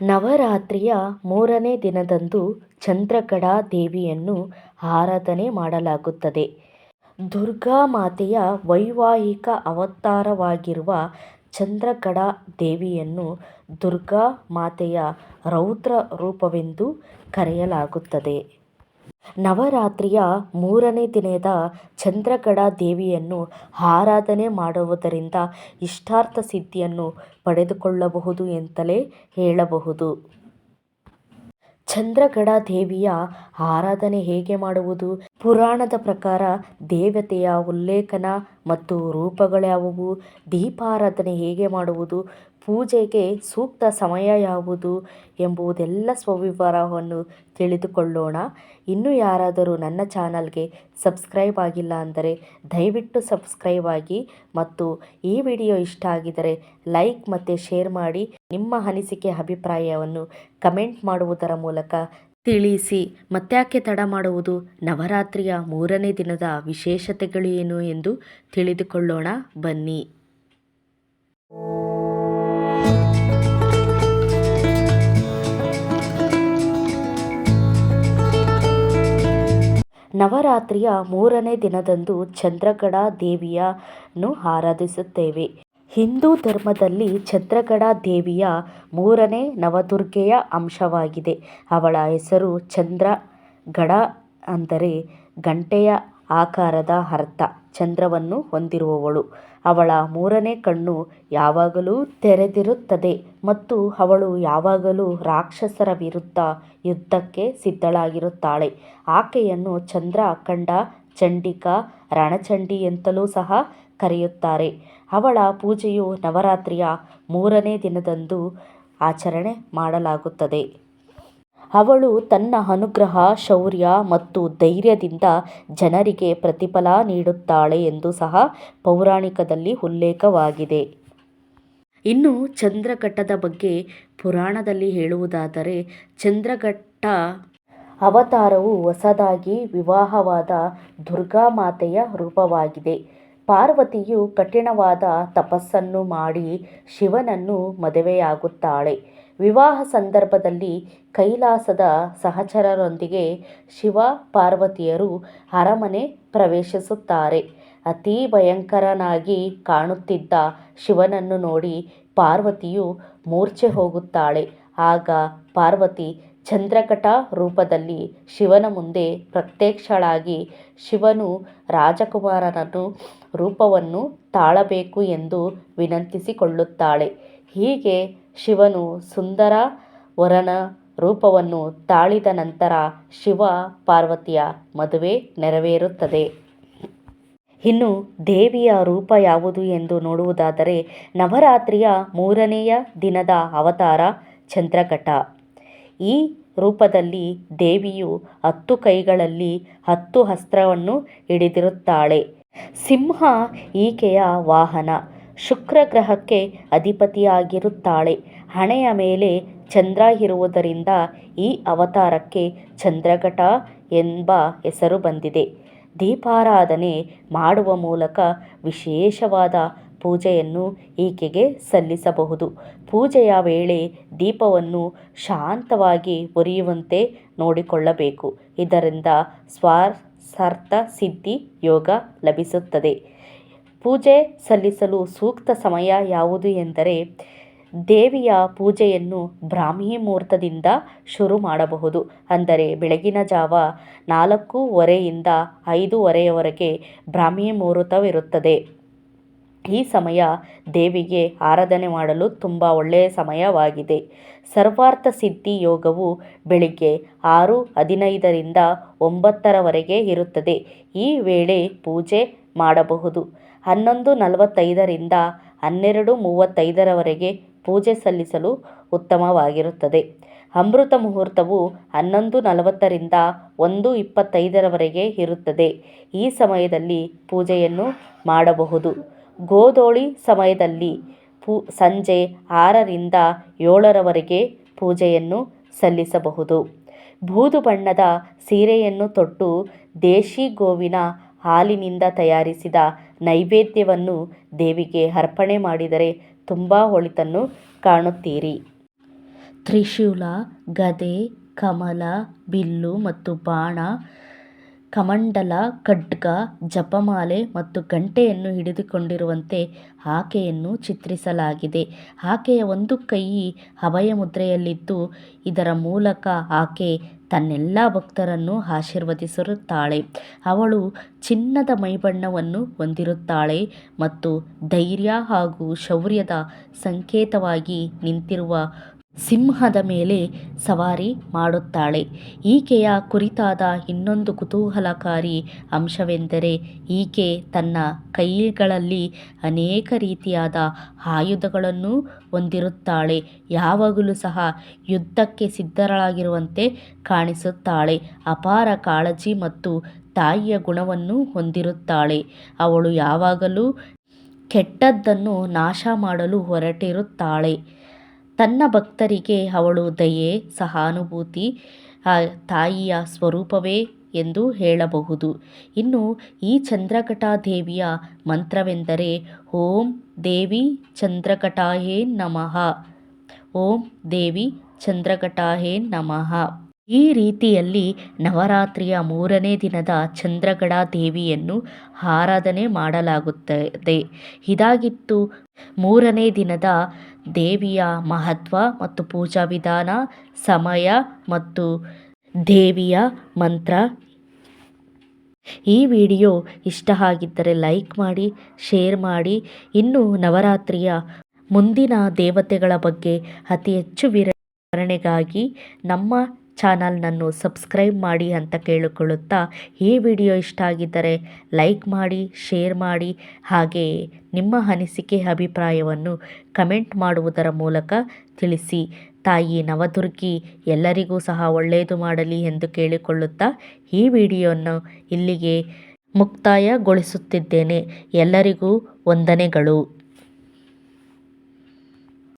ನವರಾತ್ರಿಯ ಮೂರನೇ ದಿನದಂದು ಚಂದ್ರಕಡಾ ದೇವಿಯನ್ನು ಆರಾಧನೆ ಮಾಡಲಾಗುತ್ತದೆ. ದುರ್ಗಾ ಮಾತೆಯ ವೈವಾಹಿಕ ಅವತಾರವಾಗಿರುವ ಚಂದ್ರಕಡಾ ದೇವಿಯನ್ನು ದುರ್ಗಾ ಮಾತೆಯ ರೌದ್ರ ರೂಪವೆಂದು ಕರೆಯಲಾಗುತ್ತದೆ. ನವರಾತ್ರಿಯ ಮೂರನೇ ದಿನದ ಚಂದ್ರಗಡ ದೇವಿಯನ್ನು ಆರಾಧನೆ ಮಾಡುವುದರಿಂದ ಇಷ್ಟಾರ್ಥ ಸಿದ್ಧಿಯನ್ನು ಪಡೆದುಕೊಳ್ಳಬಹುದು ಎಂತಲೇ ಹೇಳಬಹುದು. ಚಂದ್ರಗಡ ದೇವಿಯ ಆರಾಧನೆ ಹೇಗೆ ಮಾಡುವುದು? ಪುರಾಣದ ಪ್ರಕಾರ ದೇವತೆಯ ಉಲ್ಲೇಖನ ಮತ್ತು ರೂಪಗಳ್ಯಾವುವು? ದೀಪಾರಾಧನೆ ಹೇಗೆ ಮಾಡುವುದು? ಪೂಜೆಗೆ ಸೂಕ್ತ ಸಮಯ ಯಾವುದು? ಎಂಬುದೆಲ್ಲ ಸ್ವವಿವರವನ್ನು ತಿಳಿದುಕೊಳ್ಳೋಣ. ಇನ್ನು ಯಾರಾದರೂ ನನ್ನ ಚಾನಲ್ಗೆ ಸಬ್ಸ್ಕ್ರೈಬ್ ಆಗಿಲ್ಲ ಅಂದರೆ ದಯವಿಟ್ಟು ಸಬ್ಸ್ಕ್ರೈಬ್ ಆಗಿ ಮತ್ತು ಈ ವಿಡಿಯೋ ಇಷ್ಟ ಆಗಿದರೆ ಲೈಕ್ ಮತ್ತು ಶೇರ್ ಮಾಡಿ ನಿಮ್ಮ ಅನಿಸಿಕೆ, ಅಭಿಪ್ರಾಯವನ್ನು ಕಮೆಂಟ್ ಮಾಡುವುದರ ಮೂಲಕ ತಿಳಿಸಿ. ಮತ್ತ್ಯಾಕೆ ತಡ ಮಾಡುವುದು ನವರಾತ್ರಿಯ ಮೂರನೇ ದಿನದ ವಿಶೇಷತೆಗಳೇನು ಎಂದು ತಿಳಿದುಕೊಳ್ಳೋಣ, ಬನ್ನಿ. ನವರಾತ್ರಿಯ ಮೂರನೇ ದಿನದಂದು ಚಂದ್ರಗಡ ದೇವಿಯನ್ನು ಆರಾಧಿಸುತ್ತೇವೆ. ಹಿಂದೂ ಧರ್ಮದಲ್ಲಿ ಚಂದ್ರಗಡ ದೇವಿಯ ಮೂರನೇ ನವದುರ್ಗೆಯ ಅಂಶವಾಗಿದೆ. ಅವಳ ಹೆಸರು ಚಂದ್ರ. ಕಲಾ ಅಂದರೆ ಗಂಟೆಯ ಆಕಾರದ ಅರ್ಥ. ಚಂದ್ರವನ್ನು ಹೊಂದಿರುವವಳು. ಅವಳ ಮೂರನೇ ಕಣ್ಣು ಯಾವಾಗಲೂ ತೆರೆದಿರುತ್ತದೆ ಮತ್ತು ಅವಳು ಯಾವಾಗಲೂ ರಾಕ್ಷಸರ ವಿರುದ್ಧ ಯುದ್ಧಕ್ಕೆ ಸಿದ್ಧಳಾಗಿರುತ್ತಾಳೆ. ಆಕೆಯನ್ನು ಚಂದ್ರ ಅಖಂಡ ಚಂಡಿಕಾ, ರಣಚಂಡಿ ಎಂತಲೂ ಸಹ ಕರೆಯುತ್ತಾರೆ. ಅವಳ ಪೂಜೆಯು ನವರಾತ್ರಿಯ ಮೂರನೇ ದಿನದಂದು ಆಚರಣೆ ಮಾಡಲಾಗುತ್ತದೆ. ಅವಳು ತನ್ನ ಅನುಗ್ರಹ, ಶೌರ್ಯ ಮತ್ತು ಧೈರ್ಯದಿಂದ ಜನರಿಗೆ ಪ್ರತಿಫಲ ನೀಡುತ್ತಾಳೆ ಎಂದು ಸಹ ಪೌರಾಣಿಕದಲ್ಲಿ ಉಲ್ಲೇಖವಾಗಿದೆ. ಇನ್ನು ಚಂದ್ರಘಟ್ಟದ ಬಗ್ಗೆ ಪುರಾಣದಲ್ಲಿ ಹೇಳುವುದಾದರೆ ಚಂದ್ರಘಟ್ಟ ಅವತಾರವು ಹೊಸದಾಗಿ ವಿವಾಹವಾದ ದುರ್ಗಾ ಮಾತೆಯ ರೂಪವಾಗಿದೆ. ಪಾರ್ವತಿಯು ಕಠಿಣವಾದ ತಪಸ್ಸನ್ನು ಮಾಡಿ ಶಿವನನ್ನು ಮದುವೆಯಾಗುತ್ತಾಳೆ. ವಿವಾಹ ಸಂದರ್ಭದಲ್ಲಿ ಕೈಲಾಸದ ಸಹಚರರೊಂದಿಗೆ ಶಿವ ಪಾರ್ವತಿಯರು ಅರಮನೆ ಪ್ರವೇಶಿಸುತ್ತಾರೆ. ಅತಿ ಭಯಂಕರನಾಗಿ ಕಾಣುತ್ತಿದ್ದ ಶಿವನನ್ನು ನೋಡಿ ಪಾರ್ವತಿಯು ಮೂರ್ಛೆ ಹೋಗುತ್ತಾಳೆ. ಆಗ ಪಾರ್ವತಿ ಚಂದ್ರಘಟ ರೂಪದಲ್ಲಿ ಶಿವನ ಮುಂದೆ ಪ್ರತ್ಯಕ್ಷಳಾಗಿ ಶಿವನು ರಾಜಕುಮಾರನನ್ನು ರೂಪವನ್ನು ತಾಳಬೇಕು ಎಂದು ವಿನಂತಿಸಿಕೊಳ್ಳುತ್ತಾಳೆ. ಹೀಗೆ ಶಿವನು ಸುಂದರ ವರನ ರೂಪವನ್ನು ತಾಳಿದ ನಂತರ ಶಿವ ಪಾರ್ವತಿಯ ಮದುವೆ ನೆರವೇರುತ್ತದೆ. ಇನ್ನು ದೇವಿಯ ರೂಪ ಯಾವುದು ಎಂದು ನೋಡುವುದಾದರೆ ನವರಾತ್ರಿಯ ಮೂರನೆಯ ದಿನದ ಅವತಾರ ಚಂದ್ರಘಟ. ಈ ರೂಪದಲ್ಲಿ ದೇವಿಯು ಹತ್ತು ಕೈಗಳಲ್ಲಿ ಹತ್ತು ಅಸ್ತ್ರವನ್ನು ಹಿಡಿದಿರುತ್ತಾಳೆ. ಸಿಂಹ ಈಕೆಯ ವಾಹನ. ಶುಕ್ರ ಗ್ರಹಕ್ಕೆ ಅಧಿಪತಿಯಾಗಿರುತ್ತಾಳೆ. ಹಣೆಯ ಮೇಲೆ ಚಂದ್ರ ಇರುವುದರಿಂದ ಈ ಅವತಾರಕ್ಕೆ ಚಂದ್ರಘಟ ಎಂಬ ಹೆಸರು ಬಂದಿದೆ. ದೀಪಾರಾಧನೆ ಮಾಡುವ ಮೂಲಕ ವಿಶೇಷವಾದ ಪೂಜೆಯನ್ನು ಈಕೆಗೆ ಸಲ್ಲಿಸಬಹುದು. ಪೂಜೆಯ ವೇಳೆ ದೀಪವನ್ನು ಶಾಂತವಾಗಿ ಉರಿಯುವಂತೆ ನೋಡಿಕೊಳ್ಳಬೇಕು. ಇದರಿಂದ ಸ್ವಾರ್ಥ ಸಿದ್ಧಿ ಯೋಗ ಲಭಿಸುತ್ತದೆ. ಪೂಜೆ ಸಲ್ಲಿಸಲು ಸೂಕ್ತ ಸಮಯ ಯಾವುದು ಎಂದರೆ ದೇವಿಯ ಪೂಜೆಯನ್ನು ಬ್ರಾಹ್ಮಿ ಮುಹೂರ್ತದಿಂದ ಶುರು ಮಾಡಬಹುದು. ಅಂದರೆ ಬೆಳಗಿನ ಜಾವ ನಾಲ್ಕೂವರೆಯಿಂದ ಐದೂವರೆಯವರೆಗೆ ಬ್ರಾಹ್ಮಿ ಮುಹೂರ್ತವಿರುತ್ತದೆ. ಈ ಸಮಯ ದೇವಿಗೆ ಆರಾಧನೆ ಮಾಡಲು ತುಂಬ ಒಳ್ಳೆಯ ಸಮಯವಾಗಿದೆ. ಸರ್ವಾರ್ಥ ಸಿದ್ಧಿ ಯೋಗವು ಬೆಳಿಗ್ಗೆ ಆರು, ಹದಿನೈದರಿಂದ ಒಂಬತ್ತರವರೆಗೆ ಇರುತ್ತದೆ. ಈ ವೇಳೆ ಪೂಜೆ ಮಾಡಬಹುದು. ಹನ್ನೊಂದು, ನಲವತ್ತೈದರಿಂದ ಹನ್ನೆರಡು, ಮೂವತ್ತೈದರವರೆಗೆ ಪೂಜೆ ಸಲ್ಲಿಸಲು ಉತ್ತಮವಾಗಿರುತ್ತದೆ. ಅಮೃತ ಮುಹೂರ್ತವು ಹನ್ನೊಂದು, ನಲವತ್ತರಿಂದ ಒಂದು, ಇಪ್ಪತ್ತೈದರವರೆಗೆ ಇರುತ್ತದೆ. ಈ ಸಮಯದಲ್ಲಿ ಪೂಜೆಯನ್ನು ಮಾಡಬಹುದು. ಗೋಧೂಳಿ ಸಮಯದಲ್ಲಿ ಪೂ, ಸಂಜೆ ಆರರಿಂದ ಏಳರವರೆಗೆ ಪೂಜೆಯನ್ನು ಸಲ್ಲಿಸಬಹುದು. ಬೂದು ಬಣ್ಣದ ಸೀರೆಯನ್ನು ತೊಟ್ಟು ದೇಶಿ ಗೋವಿನ ಹಾಲಿನಿಂದ ತಯಾರಿಸಿದ ನೈವೇದ್ಯವನ್ನು ದೇವಿಗೆ ಅರ್ಪಣೆ ಮಾಡಿದರೆ ತುಂಬ ಒಳಿತನ್ನು ಕಾಣುತ್ತೀರಿ. ತ್ರಿಶೂಲ, ಗದೆ, ಕಮಲ, ಬಿಲ್ಲು ಮತ್ತು ಬಾಣ ಕಮಂಡಲ, ಖಡ್ಗ, ಜಪಮಾಲೆ ಮತ್ತು ಗಂಟೆಯನ್ನು ಹಿಡಿದುಕೊಂಡಿರುವಂತೆ ಆಕೆಯನ್ನು ಚಿತ್ರಿಸಲಾಗಿದೆ. ಆಕೆಯ ಒಂದು ಕೈ ಅಭಯ ಮುದ್ರೆಯಲ್ಲಿದ್ದು, ಇದರ ಮೂಲಕ ಆಕೆ ತನ್ನೆಲ್ಲ ಭಕ್ತರನ್ನು ಆಶೀರ್ವದಿಸಿರುತ್ತಾಳೆ. ಅವಳು ಚಿನ್ನದ ಮೈಬಣ್ಣವನ್ನು ಹೊಂದಿರುತ್ತಾಳೆ ಮತ್ತು ಧೈರ್ಯ ಹಾಗೂ ಶೌರ್ಯದ ಸಂಕೇತವಾಗಿ ನಿಂತಿರುವ ಸಿಂಹದ ಮೇಲೆ ಸವಾರಿ ಮಾಡುತ್ತಾಳೆ. ಈಕೆಯ ಕುರಿತಾದ ಇನ್ನೊಂದು ಕುತೂಹಲಕಾರಿ ಅಂಶವೆಂದರೆ ಈಕೆ ತನ್ನ ಕೈಗಳಲ್ಲಿ ಅನೇಕ ರೀತಿಯಾದ ಆಯುಧಗಳನ್ನು ಹೊಂದಿರುತ್ತಾಳೆ. ಯಾವಾಗಲೂ ಸಹ ಯುದ್ಧಕ್ಕೆ ಸಿದ್ಧರಾಗಿರುವಂತೆ ಕಾಣಿಸುತ್ತಾಳೆ. ಅಪಾರ ಕಾಳಜಿ ಮತ್ತು ತಾಯಿಯ ಗುಣವನ್ನು ಹೊಂದಿರುತ್ತಾಳೆ. ಅವಳು ಯಾವಾಗಲೂ ಕೆಟ್ಟದ್ದನ್ನು ನಾಶ ಮಾಡಲು ಹೊರಟಿರುತ್ತಾಳೆ. ತನ್ನ ಭಕ್ತರಿಗೆ ಅವಳು ದಯೆ, ಸಹಾನುಭೂತಿ ತಾಯಿಯ ಸ್ವರೂಪವೇ ಎಂದು ಹೇಳಬಹುದು. ಇನ್ನು ಈ ಚಂದ್ರಘಟಾದೇವಿಯ ಮಂತ್ರವೆಂದರೆ, ಓಂ ದೇವಿ ಚಂದ್ರಘಟಾಯೇ ನಮಃ. ಓಂ ದೇವಿ ಚಂದ್ರಘಟಾಯೇ ನಮಃ. ಈ ರೀತಿಯಲ್ಲಿ ನವರಾತ್ರಿಯ ಮೂರನೇ ದಿನದ ಚಂದ್ರಗಡ ದೇವಿಯನ್ನು ಆರಾಧನೆ ಮಾಡಲಾಗುತ್ತದೆ. ಇದಾಗಿತ್ತು. ಮೂರನೇ ದಿನದ ದೇವಿಯ ಮಹತ್ವ ಮತ್ತು ಪೂಜಾ ವಿಧಾನ, ಸಮಯ ಮತ್ತು ದೇವಿಯ ಮಂತ್ರ. ಈ ವಿಡಿಯೋ ಇಷ್ಟ ಆಗಿದ್ದರೆ ಲೈಕ್ ಮಾಡಿ, ಶೇರ್ ಮಾಡಿ. ಇನ್ನು ನವರಾತ್ರಿಯ ಮುಂದಿನ ದೇವತೆಗಳ ಬಗ್ಗೆ ಅತಿ ಹೆಚ್ಚು ವಿವರಣೆಗಾಗಿ ನಮ್ಮ ಚಾನಲ್ನನ್ನು ಸಬ್ಸ್ಕ್ರೈಬ್ ಮಾಡಿ ಅಂತ ಕೇಳಿಕೊಳ್ಳುತ್ತಾ ಈ ವಿಡಿಯೋ ಇಷ್ಟ ಆಗಿದ್ದರೆ ಲೈಕ್ ಮಾಡಿ, ಶೇರ್ ಮಾಡಿ ಹಾಗೆಯೇ ನಿಮ್ಮ ಅನಿಸಿಕೆ, ಅಭಿಪ್ರಾಯವನ್ನು ಕಮೆಂಟ್ ಮಾಡುವುದರ ಮೂಲಕ ತಿಳಿಸಿ. ತಾಯಿ ನವದುರ್ಗಿ, ಎಲ್ಲರಿಗೂ ಸಹ ಒಳ್ಳೆಯದು ಮಾಡಲಿ ಎಂದು ಕೇಳಿಕೊಳ್ಳುತ್ತಾ ಈ ವಿಡಿಯೋವನ್ನು ಇಲ್ಲಿಗೆ ಮುಕ್ತಾಯಗೊಳಿಸುತ್ತಿದ್ದೇನೆ. ಎಲ್ಲರಿಗೂ ವಂದನೆಗಳು.